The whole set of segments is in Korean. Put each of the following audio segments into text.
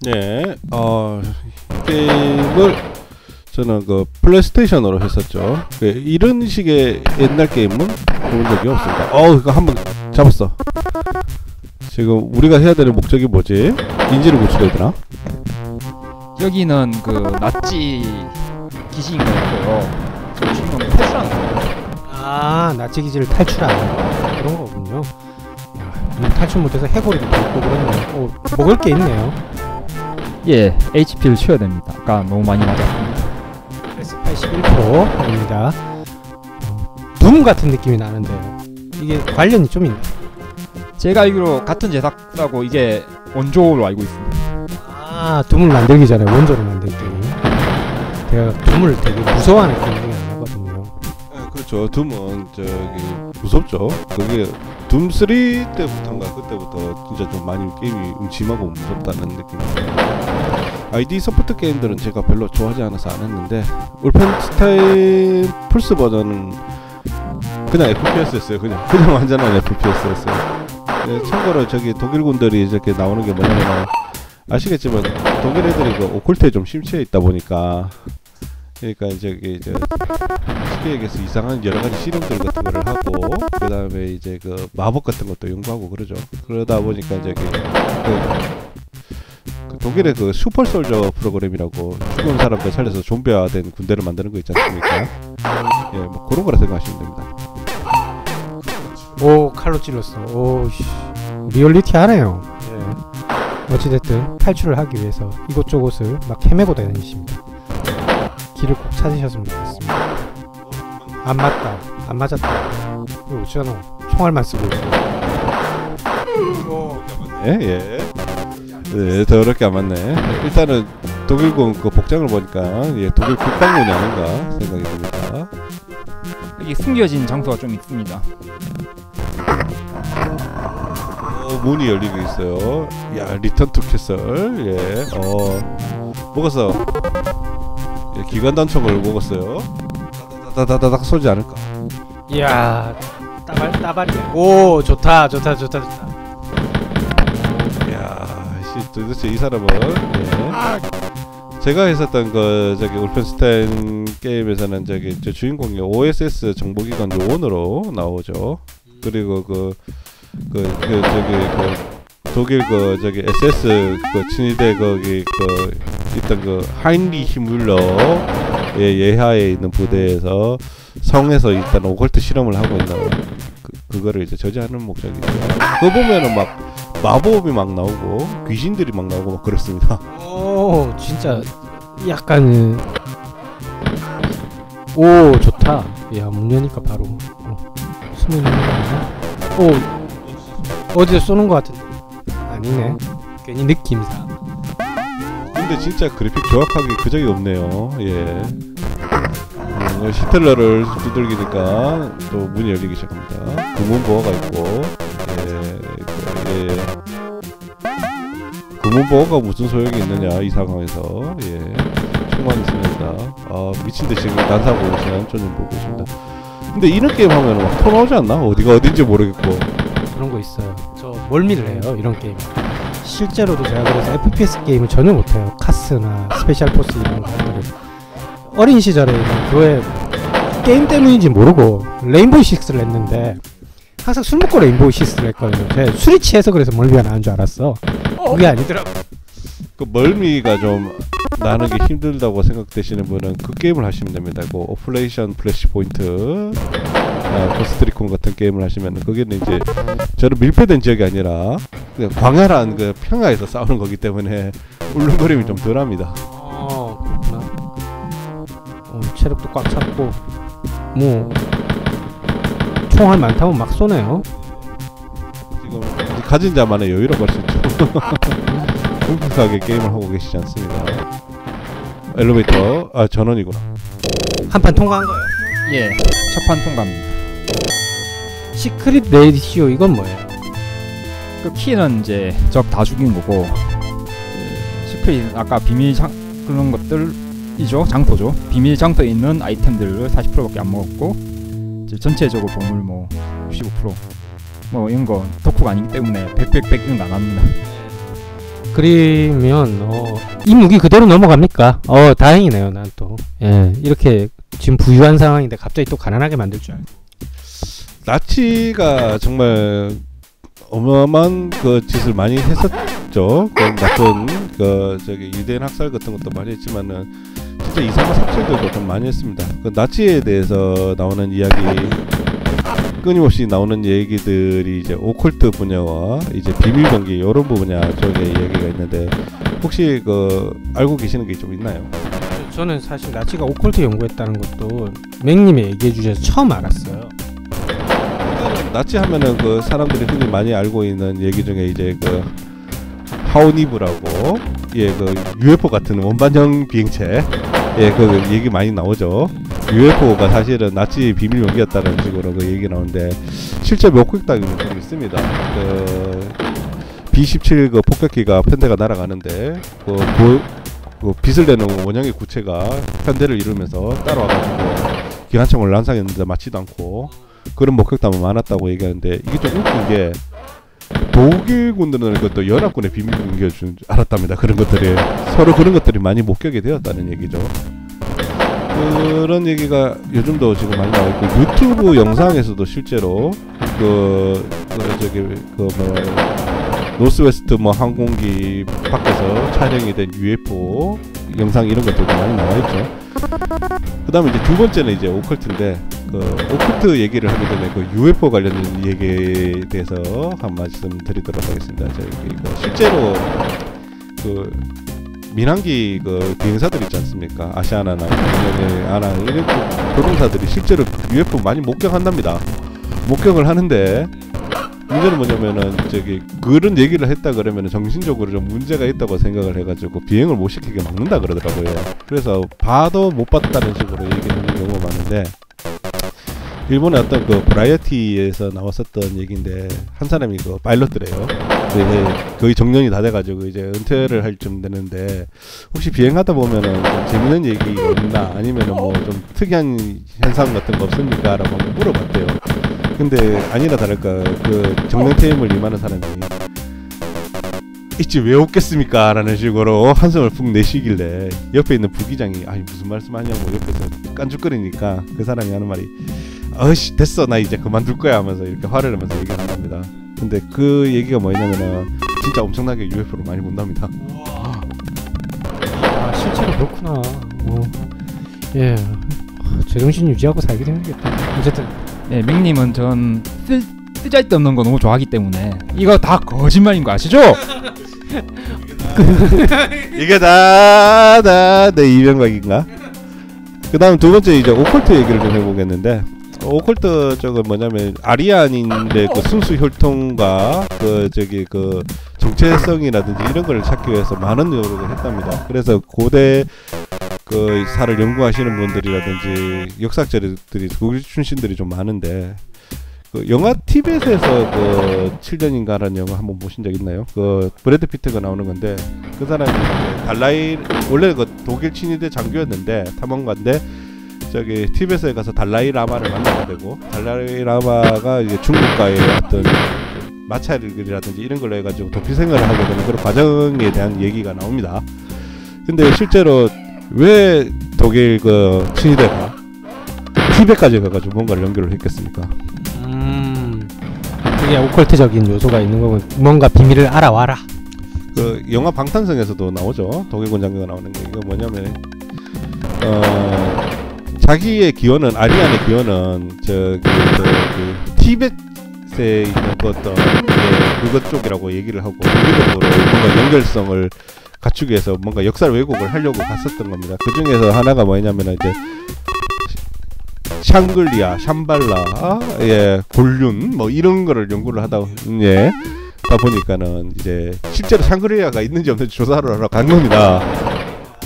네, 어, 게임을 저는 그 플레이스테이션으로 했었죠. 그 이런 식의 옛날 게임은 본 적이 없습니다. 어, 이거 한번 잡았어. 지금 우리가 해야 되는 목적이 뭐지? 인지를 구출해야 되나? 여기는 그 낫지 기지인 것 같고요. 저 주인공 패스하는 거예요. 아 나치 기지를 탈출하는 그런 거군요. 야, 탈출 못해서 해골이도 있고 그러네요. 오, 먹을 게 있네요. 예, HP를 채워야 됩니다. 아까 너무 많이 맞았습니다. 81%입니다. 둠 같은 느낌이 나는데요. 이게 관련이 좀 있나? 제가 알기로 같은 제작사고 이게 원조로 알고 있습니다. 아 둠을 만들기 전에 원조를 만든 게임. 제가 둠을 되게 무서워하는 중에 하나거든요. 네, 그렇죠. 둠은 저기 무섭죠. 그게 둠3 때부터인가 그때부터 진짜 좀 많이 게임이 음침하고 무섭다는 느낌이. 아이디 서포트 게임들은 제가 별로 좋아하지 않아서 안 했는데 울펜스타인 플스 버전은 그냥 FPS였어요. 그냥 그냥 완전한 FPS였어요. 네, 참고로 저기 독일군들이 이렇게 나오는 게 뭐냐면 아시겠지만 독일 애들이 그 오컬트에 좀 심취해 있다 보니까 그러니까 저기 이제 쉽게 얘기해서 이상한 여러 가지 실험들 같은 거를 하고 그 다음에 이제 그 마법 같은 것도 연구하고 그러죠. 그러다 보니까 저기 그, 그 독일의 그 슈퍼 솔저 프로그램이라고 죽은 사람들 살려서 좀비화된 군대를 만드는 거 있지 않습니까? 예, 뭐 그런 거라 생각하시면 됩니다. 오 칼로 찔렀어. 오 씨. 리얼리티 하네요. 예. 어찌됐든 탈출을 하기 위해서 이곳저곳을 막 헤매고 다니십니다. 길을 꼭 찾으셨으면 좋겠습니다. 안 맞다. 안 맞았다. 이거 어쩌노? 총알만 쓰고. 예, 예. 네, 더럽게 안 맞네. 일단은 독일군 그 복장을 보니까 예, 독일 국방군이 아닌가 생각이 듭니다. 여기 숨겨진 장소가 좀 있습니다. 어, 문이 열리고 있어요. 야, 리턴 투 캐슬. 예. 어. 먹었어. 예, 기관 단총을 먹었어요. 다다다다닥 쏘지 않을까? 이야 따발 따발이네. 오 좋다 좋다 좋다 좋다. 야, 씨, 도대체 이 사람은 예. 제가 했었던 그 저기 울펜스타인 게임에서는 저기 저 주인공이 OSS 정보기관 요원으로 나오죠. 그리고 그 그, 그 저기 그 독일 그 저기 SS 그 친위대 거기 그 있던 그 하인리 히 뮬러 의 예하에 있는 부대에서 성에서 일단 오컬트 실험을 하고 있는 그, 그거를 이제 저지하는 목적이죠. 그거 보면은 막 마법이 막 나오고 귀신들이 막 나오고 막 그렇습니다. 오 진짜 약간 오 좋다. 야문 여니까 바로 어, 아니야? 오 어디서 쏘는 거 같은데 아니네. 괜히 느낌상. 근데 진짜 그래픽 정확하게 그 적이 없네요. 예. 음, 히틀러를 두들기니까 또 문이 열리기 시작합니다. 금문 보호가 있고, 예, 그, 예. 금문 보호가 무슨 소용이 있느냐 이 상황에서, 예. 총만 있습니다. 아 미친 듯이 난사고 있는 쫀좀 보고 있습니다. 근데 이런 게임 하면 막토 나오지 않나? 어디가 어딘지 모르겠고. 그런 거 있어요. 저 멀미를 해요. 이런 게임. 실제로도 제가 그래서 FPS 게임을 전혀 못해요. 카스나 스페셜 포스 이런 것들을 어린 시절에 그거에 게임 때문인지 모르고 레인보우 식스를 했는데 항상 술 먹고 레인보우 식스를 했거든요. 제가 술이 취해서 그래서 멀미가 나는 줄 알았어. 그게 아니더라고. 그 멀미가 좀 나는 게 힘들다고 생각되시는 분은 그 게임을 하시면 됩니다. 그 오퍼레이션 플래시 포인트, 아, 코스트리콘 같은 게임을 하시면 거기는 이제 저는 밀폐된 지역이 아니라 그냥 광활한 그 평야에서 싸우는 거기 때문에 울렁거림이 좀 덜합니다. 어, 그렇구나. 어, 체력도 꽉 찼고 뭐 총알 많다면 막 쏘네요. 지금 가진 자만의 여유라고 할수 있죠. 끔찍하게 게임을 하고 계시지 않습니다. 엘리베이터 아 전원이구나. 한 판 통과한 거예요. 예, 첫판 통과입니다. 시크릿 레디시오 이건 뭐예요? 그 키는 이제 적 다 죽인 거고 그 스크린 아까 비밀 장 그런 것들이죠 장소죠 비밀 장소에 있는 아이템들을 40%밖에 안 먹었고 전체적으로 보물 뭐 65%뭐 이런 거 덕후가 아니기 때문에 백백백 이런 거 안 합니다 그리면 어, 이 무기 그대로 넘어갑니까? 어 다행이네요 난 또. 예 이렇게 지금 부유한 상황인데 갑자기 또 가난하게 만들 줄 알고. 나치가 정말 어마어마한 그 짓을 많이 했었죠. 그 나쁜 그 저기 유대인 학살 같은 것도 많이 했지만은 진짜 이상한 삭제들도 좀 많이 했습니다. 그 나치에 대해서 나오는 이야기 끊임없이 나오는 얘기들이 이제 오컬트 분야와 이제 비밀 경기 이런 분야 쪽에 이야기가 있는데 혹시 그 알고 계시는 게 좀 있나요? 저는 사실 나치가 오컬트 연구했다는 것도 맥님이 얘기해 주셔서 처음 알았어요. 나치 하면은 그 사람들이 흔히 많이 알고 있는 얘기 중에 이제 그 하오니브라고 예 그 UFO 같은 원반형 비행체 예 그 얘기 많이 나오죠. UFO가 사실은 나치 비밀 용기였다는 식으로 그 얘기 나오는데 실제 목격담이 좀 있습니다. 그 B17 그 폭격기가 편대가 날아가는데 그, 보, 그 빛을 내는 원형의 구체가 편대를 이루면서 따라와가지고 기관총을 난상했는데 맞지도 않고 그런 목격담은 많았다고 얘기하는데 이게 좀 웃긴 게 독일 군들은 그것도 연합군의 비밀 공개를 줄 알았답니다. 그런 것들이 서로 그런 것들이 많이 목격이 되었다는 얘기죠. 그런 얘기가 요즘도 지금 많이 나와 있고 유튜브 영상에서도 실제로 그, 그 저기 그뭐 노스웨스트 뭐 항공기 밖에서 촬영이 된 UFO 영상 이런 것들도 많이 나와 있죠. 그다음에 이제 두 번째는 이제 오컬트인데 그 오컬트 얘기를 하게 되면 그 UFO 관련된 얘기에 대해서 한 말씀 드리도록 하겠습니다. 저기 그 실제로 그 민항기 그 비행사들 있지 않습니까? 아시아나나 아나 이런 조종사들이 실제로 UFO 많이 목격한답니다. 목격을 하는데 문제는 뭐냐면은 저기 그런 얘기를 했다 그러면은 정신적으로 좀 문제가 있다고 생각을 해가지고 비행을 못 시키게 막는다 그러더라고요. 그래서 봐도 못 봤다는 식으로 얘기하는 경우가 많은데 일본의 어떤 그 브라이어티에서 나왔었던 얘기인데 한 사람이 그 파일럿들이에요. 근데 이제 거의 정년이 다 돼가지고 이제 은퇴를 할 쯤 되는데 혹시 비행하다 보면은 좀 재밌는 얘기 없나 아니면은 뭐 좀 특이한 현상 같은 거 없습니까?라고 한번 물어봤대요. 근데 아니라 다를까 그 정년 퇴임을 임하는 사람이 있지 왜 없겠습니까? 라는 식으로 한숨을 푹 내쉬길래 옆에 있는 부기장이 아니 무슨 말씀하냐고 옆에서 깐죽거리니까 그 사람이 하는 말이 어씨 됐어 나 이제 그만둘 거야 하면서 이렇게 화를 내면서 얘기를 한답니다 근데 그 얘기가 뭐냐면은 진짜 엄청나게 UFO를 많이 본답니다 아 실제로 그렇구나. 어. 예. 제정신 유지하고 살게 되겠다. 어쨌든 네, 맥님은 전 쓰, 쓰잘데 없는 거 너무 좋아하기 때문에 이거 다 거짓말인 거 아시죠? 이게 다다내 이명박인가? 그 다음 두 번째 이제 오컬트 얘기를 좀 해보겠는데 오컬트 쪽은 뭐냐면 아리안인의 그 순수 혈통과 그 저기 그 정체성이라든지 이런 걸 찾기 위해서 많은 노력을 했답니다. 그래서 고대 그 사를 연구하시는 분들이라든지 역사학자들이 독일 출신들이 좀 많은데 그 영화 티벳에서 그 7년인가라는 영화 한번 보신 적 있나요? 그 브래드 피트가 나오는 건데 그 사람이 달라이 원래 그 독일 친위대 장교였는데 탐험가인데 저기 티벳에 가서 달라이 라마를 만나게 되고 달라이 라마가 이제 중국과의 어떤 그 마찰이라든지 이런 걸로 해가지고 도피 생활을 하게 되는 그런 과정에 대한 얘기가 나옵니다. 근데 실제로 왜 독일 그 친위대가 티벳까지 가가지고 뭔가를 연결을 했겠습니까? 음 그게 오컬트적인 요소가 있는 거고 뭔가 비밀을 알아와라. 그 영화 방탄성에서도 나오죠. 독일군 장교가 나오는 게 이거 뭐냐면 어 자기의 기원은 아리안의 기원은 저기 저, 그 티벳에 있는 그 어떤 예, 그것 쪽이라고 얘기를 하고 독일적으로 뭔가 연결성을 갖추기 위해서 뭔가 역사 왜곡을 하려고 갔었던 겁니다. 그 중에서 하나가 뭐냐면 이제 샹글리아, 샴발라, 예, 골륜 뭐 이런 거를 연구를 하다 예. 다 보니까는 이제 실제로 샹그리아가 있는지 없는지 조사를 하러 간 겁니다.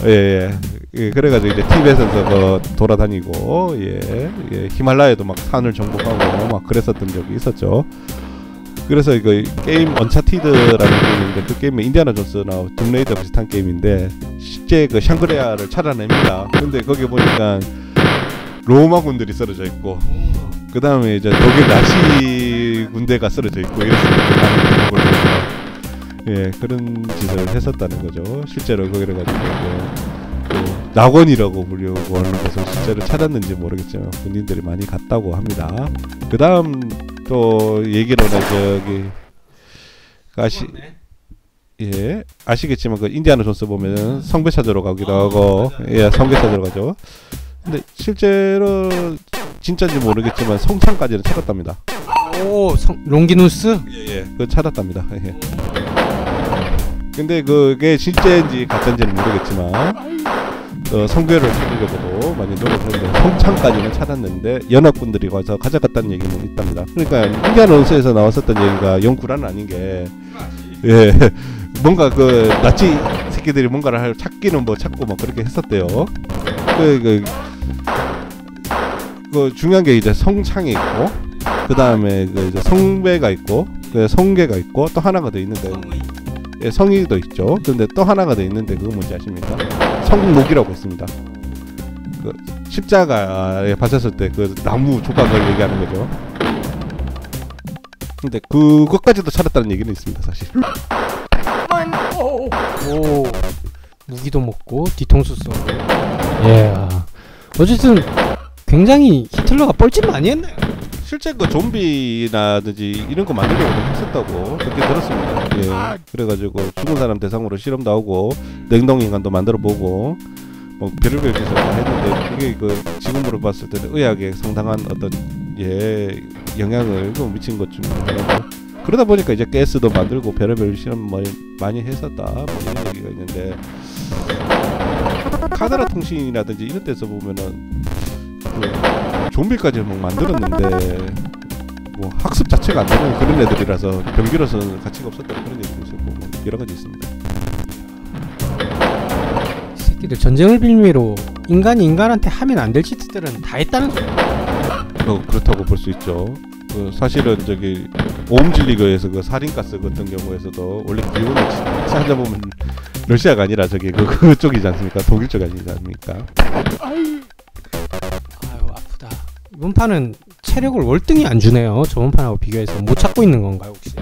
예, 예. 예, 그래가지고 이제 티벳에서 그 돌아다니고 예, 예, 히말라야도 막 산을 정복하고 막 그랬었던 적이 있었죠. 그래서 이거 게임 언차티드라는 게임인데 그 게임은 인디아나 존스나 둠레이더 비슷한 게임인데 실제 그 샹그리아를 찾아냅니다. 근데 거기 보니까 로마 군들이 쓰러져 있고 그 다음에 이제 독일 나치 군대가 쓰러져 있고 이랬습니다. 예 그런 짓을 했었다는 거죠. 실제로 거기를 가지고 그 낙원이라고 불리고 하는 것을 실제로 찾았는지 모르겠지만 군인들이 많이 갔다고 합니다. 그 다음 또 얘기로는 저기 아시 예 아시겠지만 그 인디아나 존스 보면 성배 찾으러 가기도 하고 예 성배 찾으러 가죠. 근데 실제로 진짜인지 모르겠지만 성창까지는 찾았답니다. 오 성, 롱기누스 예예 그 찾았답니다. 예. 근데 그게 진짜인지 가짜인지는 모르겠지만 어, 성교를 찾으려고도 많이 노력했는데 성창까지는 찾았는데 연합군들이 와서 가져갔다는 얘기는 있답니다. 그러니까 인디아나 존스에서 나왔었던 얘기가 영 구란 아닌 게 예. 뭔가 그 나치 새끼들이 뭔가를 할 찾기는 뭐 찾고 막 그렇게 했었대요. 그, 그, 그 중요한 게 이제 성창이 있고 그 다음에 그 이제 성배가 있고 그 성계가 있고 또 하나가 더 있는데 예, 성의도 있죠. 근데 또 하나가 더 있는데 그거 뭔지 아십니까? 성목이라고 있습니다. 그 십자가에 받쳤을 때 그 나무 조각을 얘기하는 거죠. 근데 그것까지도 찾았다는 얘기는 있습니다, 사실. 오 무기도 먹고 뒤통수 쏘고 예 아. 어쨌든 굉장히 히틀러가 뻘짓 많이 했네요 실제 그 좀비라든지 이런 거 만들려고 했었다고 그렇게 들었습니다. 예. 그래가지고 죽은 사람 대상으로 실험도 하고 냉동 인간도 만들어 보고 뭐 별의별 짓을 다 했는데 그게 그 지금으로 봤을 때는 의학에 상당한 어떤 예 영향을 좀 미친 것 중에 하나고 그러다 보니까 이제 가스도 만들고 별의별 실험 많이 많이 했었다 뭐 이런 얘기가 있는데 카나라 통신이라든지 이런 데서 보면은 그 좀비까지 막 만들었는데 뭐 학습 자체가 안 되는 그런 애들이라서 병기로서는 가치가 없었다 그런 얘기도 있었고 뭐 여러 가지 있습니다. 이 새끼들 전쟁을 빌미로 인간이 인간한테 하면 안 될 짓들은 다 했다는 어, 그렇다고 볼 수 있죠. 그 사실은 저기 오음질리그에서 그 살인가스 같은 경우에서도 원래 기원을 치- 찾아보면 러시아가 아니라 저기 그 그쪽이지 않습니까? 독일 쪽 아니지 않습니까? 아유 아프다 이번 판은 체력을 월등히 안 주네요 저번 판하고 비교해서 못 찾고 있는 건가요 혹시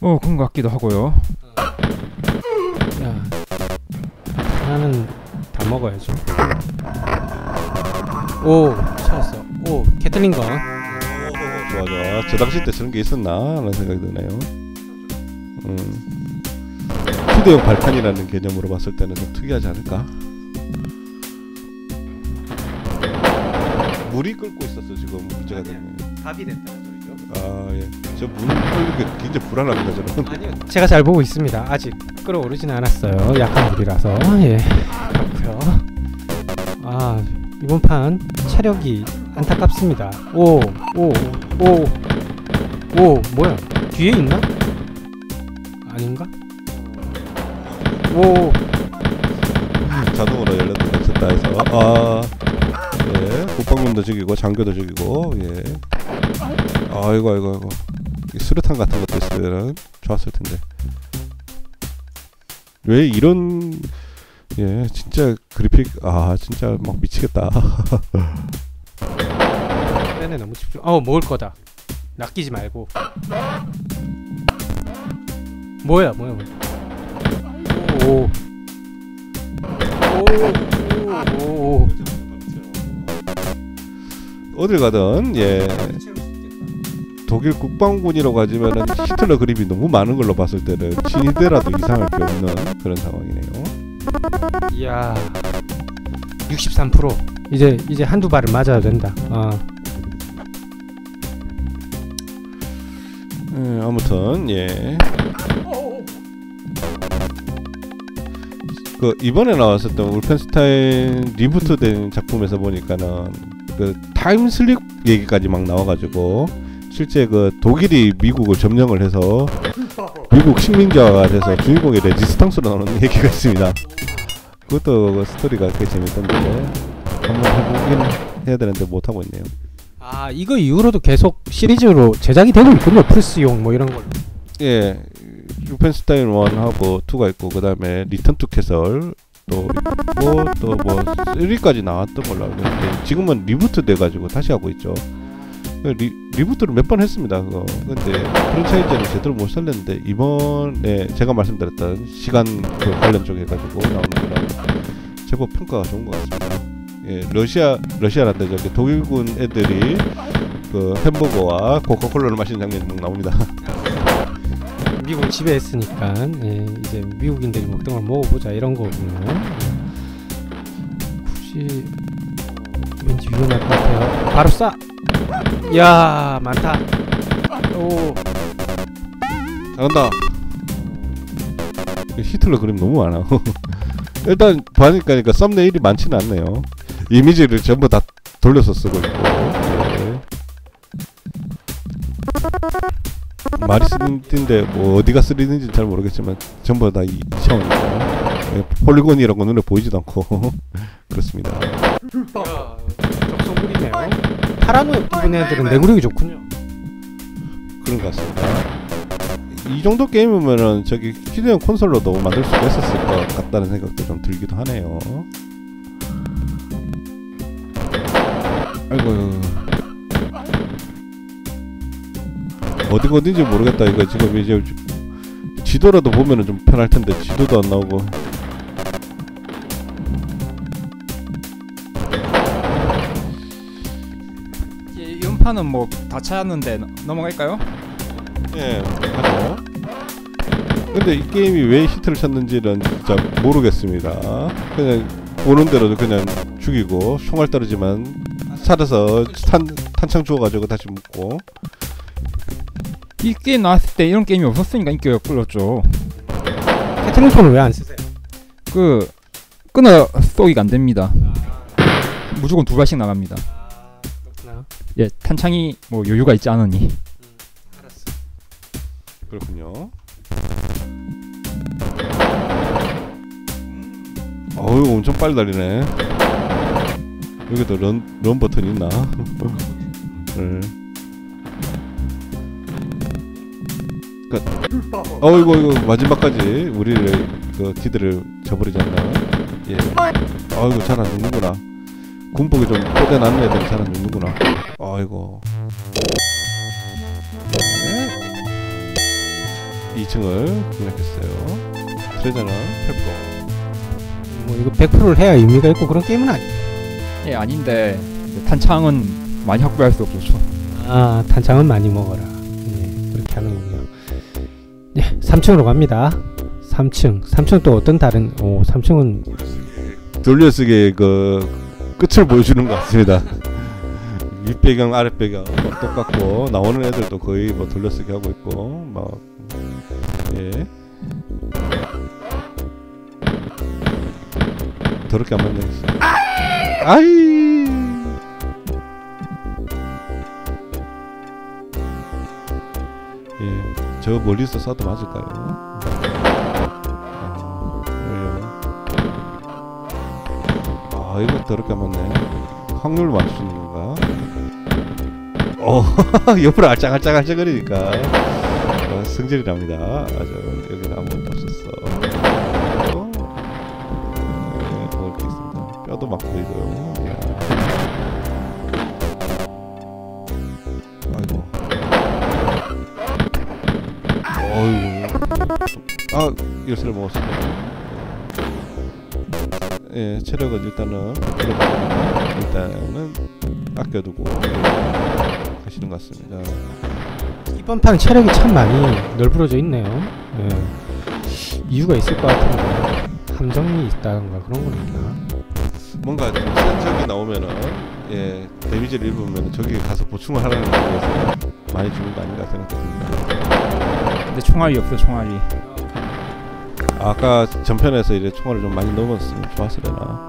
뭐 그런 것 같기도 하고요. 야 하나는 다 먹어야죠 오 찾았어 오 캐틀린건 좋아 좋아. 저 당시 때 저런 게 있었나 하는 생각이 드네요. 음. 휴대용 발판이라는 개념으로 봤을 때는 좀 특이하지 않을까? 물이 끓고 있었어 지금 문제가 되는. 답이 소리죠? 아 예. 저물 끓는 게 굉장히 불안합니다 저는. 아니요. 제가 잘 보고 있습니다. 아직 끓어오르진 않았어요. 약한 물이라서. 예. 그렇고요. 아 이번 판 체력이 안타깝습니다. 오 오 오. 오 뭐야? 뒤에 있나? 아닌가? 오 죽이고 장교도 죽이고 예. 아이고 아이고 아이고 이 수류탄 같은 것도 있으면 좋았을 텐데 왜 이런 예 진짜 그래픽 아 진짜 막 미치겠다 내내 너무 집중 어 먹을 거다 낚이지 말고 뭐야 뭐야 뭐야 오. 오. 오. 오. 어딜 가든 예 독일 국방군이라고 하지만은 히틀러 그림이 너무 많은 걸로 봤을 때는 신이더라도 이상할 게 없는 그런 상황이네요. 이야. 63% 이제 이제 한두 발을 맞아야 된다. 아. 예, 아무튼 예. 그 이번에 나왔었던 울펜스타인 리부트된 작품에서 보니까는 그 타임슬립 얘기까지 막 나와가지고 실제 그 독일이 미국을 점령을 해서 미국 식민자가 돼서 주인공이 레지스탕스로 나오는 얘기가 있습니다. 그것도 그 스토리가 꽤 재밌던데 한번 해보긴 해야 되는데 못 하고 있네요. 아 이거 이후로도 계속 시리즈로 제작이 되고 있군요. 플스용 뭐 이런 걸. 예, 루펜스타인 1하고 2가 있고 그 다음에 리턴 투 캐설 또 있고 또 뭐 3까지 나왔던 걸로 알고 있는데 지금은 리부트 돼가지고 다시 하고 있죠. 리, 리부트를 몇 번 했습니다. 그거. 근데 프랜차이즈를 제대로 못 살렸는데 이번에 제가 말씀드렸던 시간 그 관련 쪽 해가지고 나오는 거랑 제법 평가가 좋은 것 같습니다. 예, 러시아 러시아란데 저기 독일군 애들이 그 햄버거와 코카콜라를 마시는 장면이 막 나옵니다. 미국을 지배했으니까 예, 이제 미국인들이 먹던 걸 먹어보자 이런 거군요. 굳이 왠지 위험할 것 같아요. 바로 쏴. 야 많다. 오. 잘한다. 히틀러 그림 너무 많아. 일단 보니까 썸네일이 많지는 않네요. 이미지를 전부 다 돌려서 쓰고 있고. 말이 3D인데 뭐 어디가 3D인지 잘 모르겠지만 전부 다 이 차원이고 예, 폴리곤이라고 눈에 보이지도 않고 그렇습니다. 적성물이네요. 파라노 입은 애들은 내구력이 좋군요. 그런 것 같습니다. 이 정도 게임이면은 저기 휴대용 콘솔로도 만들 수가 있었을 것 같다는 생각도 좀 들기도 하네요. 아이고 어디가 어딘지 모르겠다 이거 지금 이제 지도라도 보면은 좀 편할 텐데 지도도 안 나오고 이 연판은 뭐 다 찾았는데 넘- 넘어갈까요? 예 하죠. 근데 이 게임이 왜 히트를 쳤는지는 진짜 모르겠습니다. 그냥 보는 대로 그냥 죽이고 총알 떨어지만 살아서 탄 탄창 주워가지고 다시 묻고 이 게임 나왔을 때 이런 게임이 없었으니까 인기가 끌었죠. 캐틀링톤을 왜 안 쓰세요? 그 끊어 쏘기가 안 됩니다. 무조건 두 발씩 나갑니다. 그렇구나. 예, 탄창이 뭐 여유가 있지 않으니. 알았어. 그렇군요. 어유 엄청 빨리 달리네. 여기도 런, 런 버튼 있나? 네. 그, 어이구 이거 마지막까지 우리를 그 기들을 저버리지 않나? 예. 어이구 잘 안 죽는구나. 군복이 좀 뽀대나는 애들은 잘안 죽는구나. 어이구. 네. 2층을 공략했어요. 트레저는 8%. 뭐 이거 100%를 해야 의미가 있고 그런 게임은 아니에요. 예, 아닌데 탄창은 많이 확보할 수 없었죠. 아 탄창은 많이 먹어라. 예, 그렇게 하는군요. 예, 3층으로 갑니다. 3층. 3층 또 어떤 다른? 오, 3층은 돌려쓰기의 그 끝을 보여주는 것 같습니다. 윗배경, 아랫배경 막 똑같고 나오는 애들도 거의 뭐 돌려쓰기 하고 있고 막 예. 더럽게 안 맞네. 아이. 예, 저 멀리서 쏴도 맞을까요? 아, 이거 더럽게 안 맞네 확률로 맞추는 건가? 어 옆으로 알짱알짱알짱거리니까. 어, 승질이 납니다. 아주 여기는 아무것도 없었어. 어, 네, 더 이렇게 있습니다. 뼈도 막 보이고요 아 열쇠를 먹었어 예, 체력은 일단은 일단은 아껴두고 하시는 것 같습니다. 이번 판 체력이 참 많이 널브러져 있네요. 예. 이유가 있을 것 같은데 함정이 있다던가 그런 건 있나? 뭔가 좀센 적이 나오면은 예 데미지를 입으면 저기 가서 보충을 하라는 의미에서 많이 주는 거 아닌가 생각됩니다. 근데 총알이 없어 총알이. 아까 전편에서 이제 총알을 좀 많이 넣었으면 좋았으려나.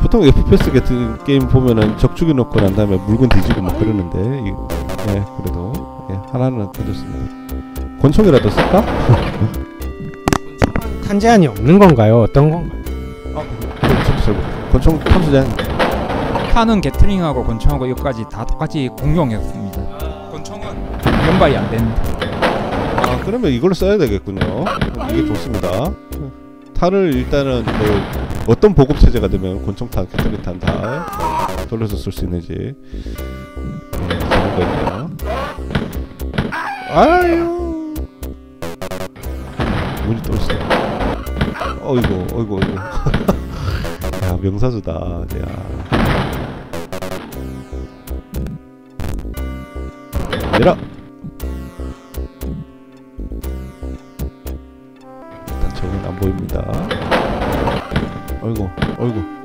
보통 FPS 같은 게임 보면은 적 죽여놓고 난 다음에 물건 뒤지고 막 그러는데 이, 예 그래도 예, 하나는 던졌습니다. 권총이라도 쓸까? 탄 제한이 없는 건가요? 어떤 건가요? 권총 쓸고 권총 탐수장 탄은 게트링하고 권총하고 이것까지 다 똑같이 공룡했습니다. 권총은 연발이 안 됩니다. 그러면 이걸로 써야 되겠군요. 이게 좋습니다. 탈을 일단은 뭐 어떤 보급체제가 되면 권총탄, 캐터리탄 다 돌려서 쓸 수 있는지. 음, 보겠네요. 아유! 문이 또 있어. 어이구 어이구 어이구. 야 명사수다 야. 내려!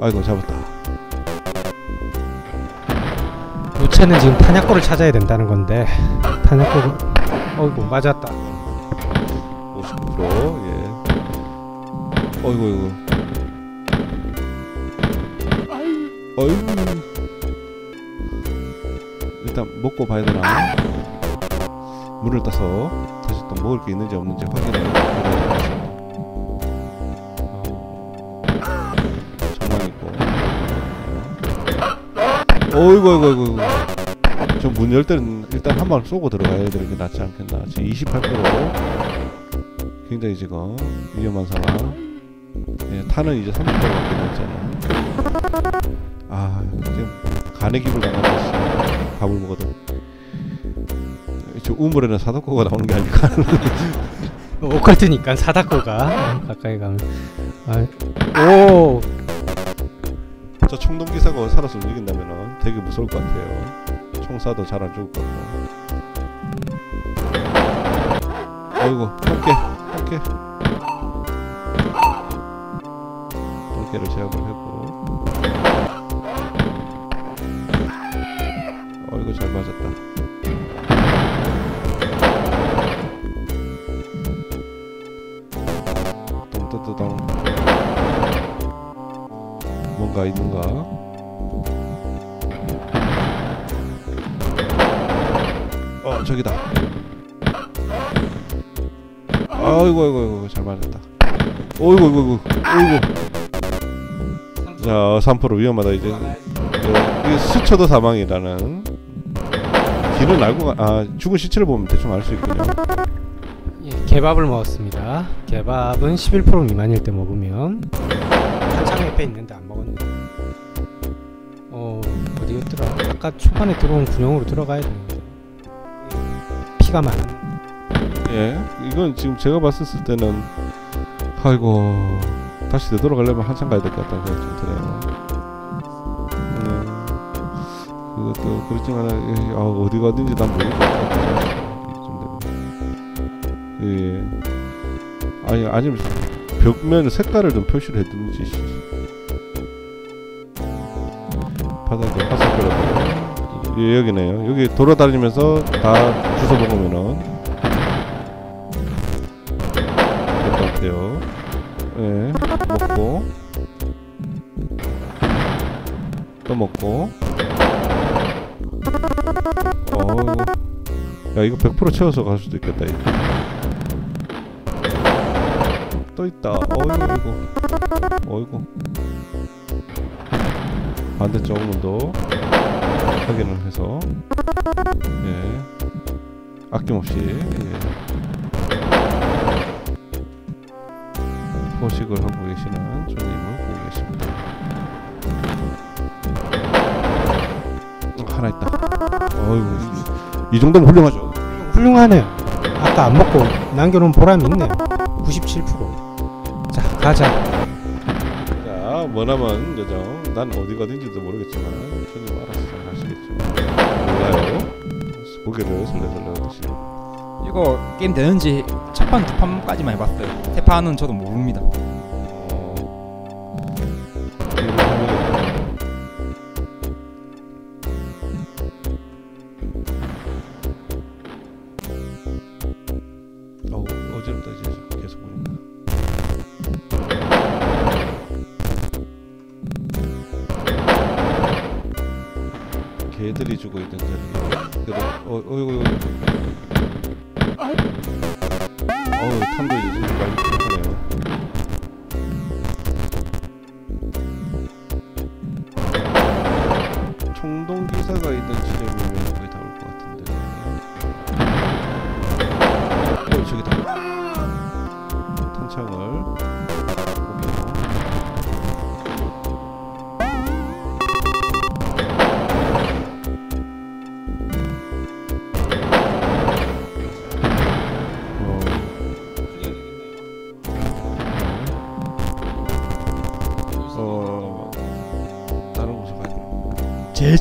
아이고 잡았다 요체는 지금 탄약고를 찾아야 된다는 건데 탄약고를 어이구 맞았다 50% 예. 어이구 어이구. 어이구. 일단 먹고 봐야 되나? 물을 따서 다시 또 먹을 게 있는지 없는지 확인해. 어이구 어이구 어이구. 저 문 열 때는 일단 한 방 쏘고 들어가야 되는 게 낫지 않겠나. 지금 28% 굉장히 지금 위험한 상황. 예, 탄은 이제 30%밖에 남잖아. 아, 지금 간의 기분 나가듯이 밥을 먹어도. 저 우물에는 사덕고가 나오는 게 아닐까. 오컬트니까 사다코가 가까이 가면 아, 오 저 총동 기사가 살아서 움직인다면은 되게 무서울 것 같아요. 총 쏴도 잘 안 죽을 것 같고. 어이구, 똥개, 똥개. 똥개를 제압을 했고. 뭔가 있는가? 어 저기다. 아이고 아이고 아이고 잘 맞았다. 어이구 어이구 어이구. 자3% 위험하다 이제. 네, 이게 스쳐도 사망이라는. 길은 알고 가, 아 죽은 시체를 보면 대충 알 수 있군요. 예, 개밥을 먹었습니다. 개밥은 11% 미만일 때 먹으면 옆에 있는데 안 먹었네. 어 어디였더라? 아까 초반에 들어온 군용으로 들어가야 되는데 피가 많아. 예, 이건 지금 제가 봤을 때는 아이고 다시 되돌아가려면 한참 가야 될 것 같다는 생각이 좀 드네요. 네, 그것도 그렇지만 예, 아, 어디가 어딘지 난 정도면. 예, 아니 아니면 벽면 색깔을 좀 표시를 해두는지 바닥에 화살표라도 예, 여기네요. 여기 돌아다니면서 다 주워 먹으면은 될것 같아요. 예, 먹고 또 먹고. 어이구. 야 이거 100% 채워서 갈 수도 있겠다. 이거. 또 있다. 어이구. 어이구. 반대쪽 문도 확인을 해서 예 아낌없이 예. 포식을 하고 계시는 주님을 보고 계십니다. 어, 하나 있다. 어이구 이, 이 정도면 훌륭하죠. 훌륭하네요. 아까 안 먹고 남겨놓은 보람이 있네요. 97%. 자 가자. 자 머나먼 여정 난 어디가 어딘지도 모르겠지만 주님 알아서 잘 하시겠죠. 몰라요. 고개를 설레설레 하듯이. 이거 게임 되는지 첫 판, 두 판까지만 해봤어요. 세 판은 저도 모릅니다.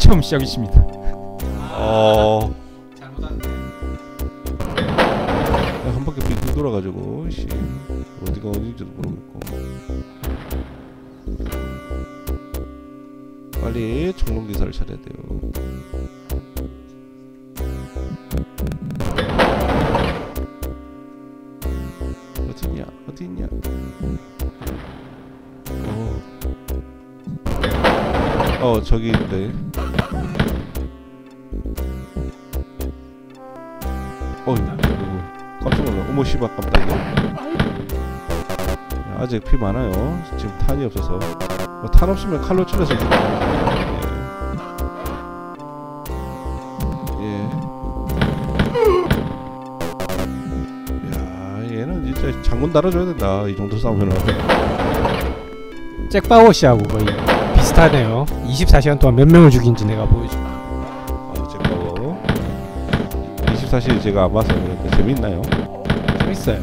처음 시작이십니다. 어. 한 바퀴 빙 돌아가지고 씨 어디가 어딘지도 모르겠고 빨리 청룡 기사를 차려야 돼요. 어딨냐 어딨냐 어, 어 저기 있네 어머 씨발 깜짝이야 야, 아직 피 많아요 지금 탄이 없어서 뭐, 탄 없으면 칼로 찔러서 예. 야 얘는 진짜 장군 달아줘야 된다 이 정도 싸우면은 잭바워 씨하고 거의 비슷하네요. 24시간 동안 몇 명을 죽인지 내가 보여줘. 아 제가 뭐 24시 제가 안 봐서 그런데 재밌나요? 네.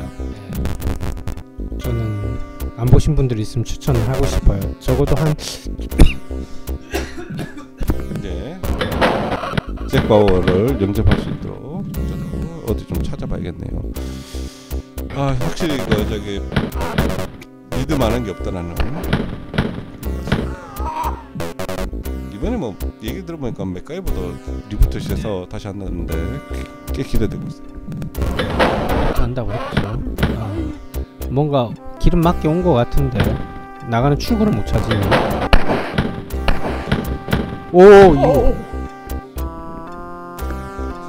저는 안 보신 분들 있으면 추천을 하고 싶어요. 적어도 한 네. 잭 바워를 영접할 수 있도록 저도 어디 좀 찾아봐야겠네요. 아 확실히 그 저기 믿을 만한 게 없다 나는. 이번에 뭐 얘기 들어보니까 맥가이버도 리부트 시해서 다시 한다는데 꽤 기대되고 있어요. 한다고 했죠. 아, 뭔가 기름 맞게 온 것 같은데 나가는 출구를 못 찾으니. 오 이거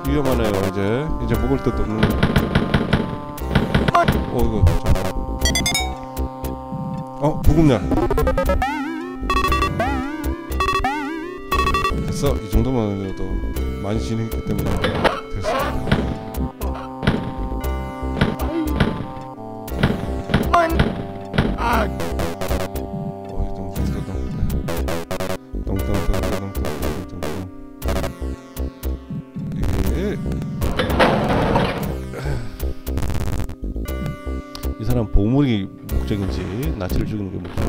위험하네요 이제 이제 먹을 듯 없는. 어 이거 잠깐. 어 부금날. 됐어 이 정도면 또 많이 진행했기 때문에 됐어. 나치를 죽이는 게 목적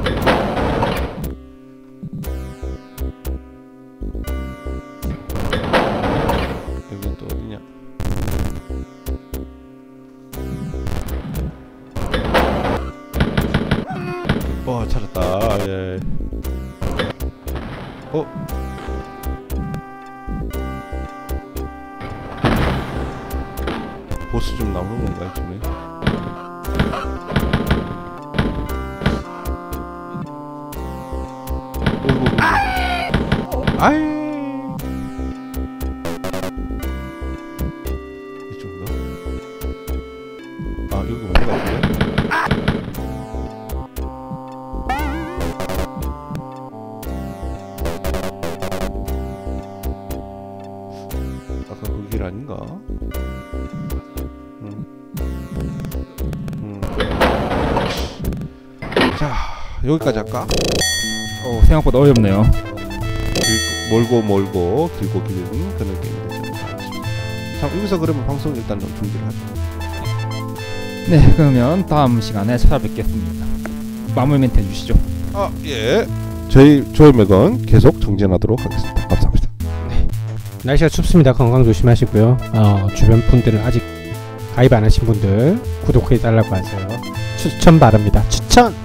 여기까지 할까? 어, 생각보다 어렵네요. 길, 멀고 멀고 길고 긴 그런 싶습니다. 자 여기서 그러면 방송 일단 좀 준비를 하죠. 네, 그러면 다음 시간에 찾아뵙겠습니다. 마무리 멘트 해주시죠. 아 예. 저희 조회맥은 계속 정진하도록 하겠습니다. 감사합니다. 날씨가 춥습니다. 건강 조심하시고요. 어, 주변 분들은 아직 가입 안 하신 분들 구독해 달라고 하세요. 추천 바랍니다. 추천.